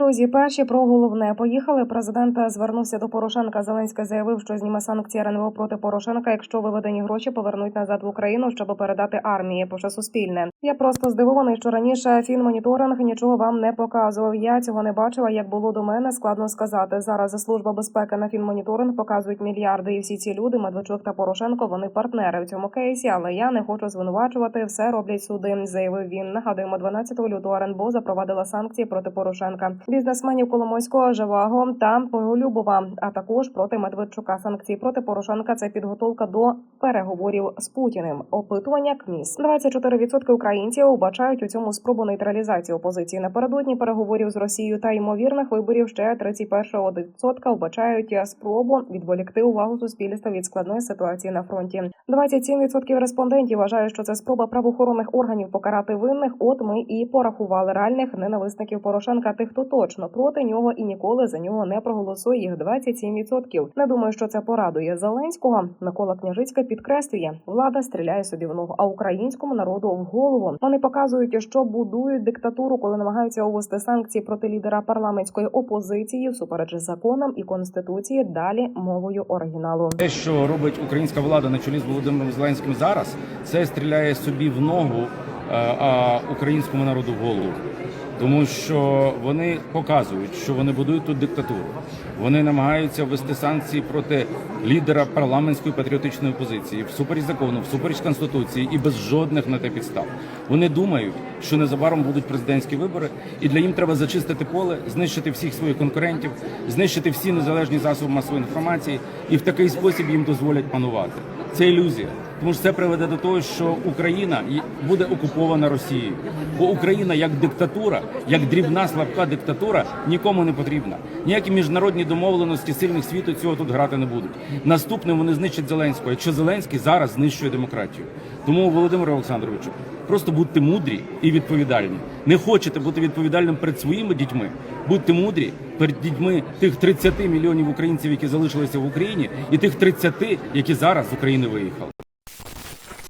Друзі, перші про головне поїхали. Президент звернувся до Порошенка. Зеленський заявив, що зніме санкції РНБО проти Порошенка, якщо виведені гроші повернуть назад в Україну, щоб передати армії. Пише Суспільне. Я просто здивований, що раніше фінмоніторинг нічого вам не показував. Я цього не бачила. Як було до мене, складно сказати. Зараз служба безпеки на фінмоніторинг показують мільярди, і всі ці люди, Медведчук та Порошенко, вони партнери в цьому кейсі. Але я не хочу звинувачувати. Все роблять суди. Заявив він. Нагадуємо, 12 лютого РНБО запровадила санкції проти Порошенка, бізнесменів Коломойського, Живаго та Поголюбова, а також проти Медведчука. Санкції проти Порошенка це підготовка до переговорів з Путіним. Опитування КМІС 24% українців вбачають у цьому спробу нейтралізації опозиції напередодні переговорів з Росією та ймовірних виборів. Ще 31% вбачають спробу відволікти увагу суспільства від складної ситуації на фронті. 27% респондентів вважають, що це спроба правоохоронних органів покарати винних. От ми і порахували реальних ненависників Порошенка, тих, хто точно проти нього і ніколи за нього не проголосує. Їх 27%. Не думаю, що це порадує Зеленського. Микола Княжицька підкреслює, влада стріляє собі в ногу, а українському народу в голову. Вони показують, що будують диктатуру, коли намагаються увести санкції проти лідера парламентської опозиції всупереч законам і конституції. Далі мовою оригіналу. Те, що робить українська влада на чолі з Володимиром Зеленським зараз, це стріляє собі в ногу, а українському народу голову. Тому що вони показують, що вони будують тут диктатуру. Вони намагаються ввести санкції проти лідера парламентської патріотичної опозиції всупереч закону, всупереч конституції і без жодних на те підстав. Вони думають, що незабаром будуть президентські вибори, і для їм треба зачистити поле, знищити всіх своїх конкурентів, знищити всі незалежні засоби масової інформації, і в такий спосіб їм дозволять панувати. Це ілюзія. Тому що це приведе до того, що Україна буде окупована Росією. Бо Україна як диктатура, як дрібна слабка диктатура, нікому не потрібна. Ніякі міжнародні домовленості сильних світу цього тут грати не будуть. Наступним вони знищать Зеленського, якщо Зеленський зараз знищує демократію. Тому, Володимире Олександровичу, просто будьте мудрі і відповідальні. Не хочете бути відповідальним перед своїми дітьми. Будьте мудрі перед дітьми тих 30 мільйонів українців, які залишилися в Україні, і тих 30, які зараз з України виїхали.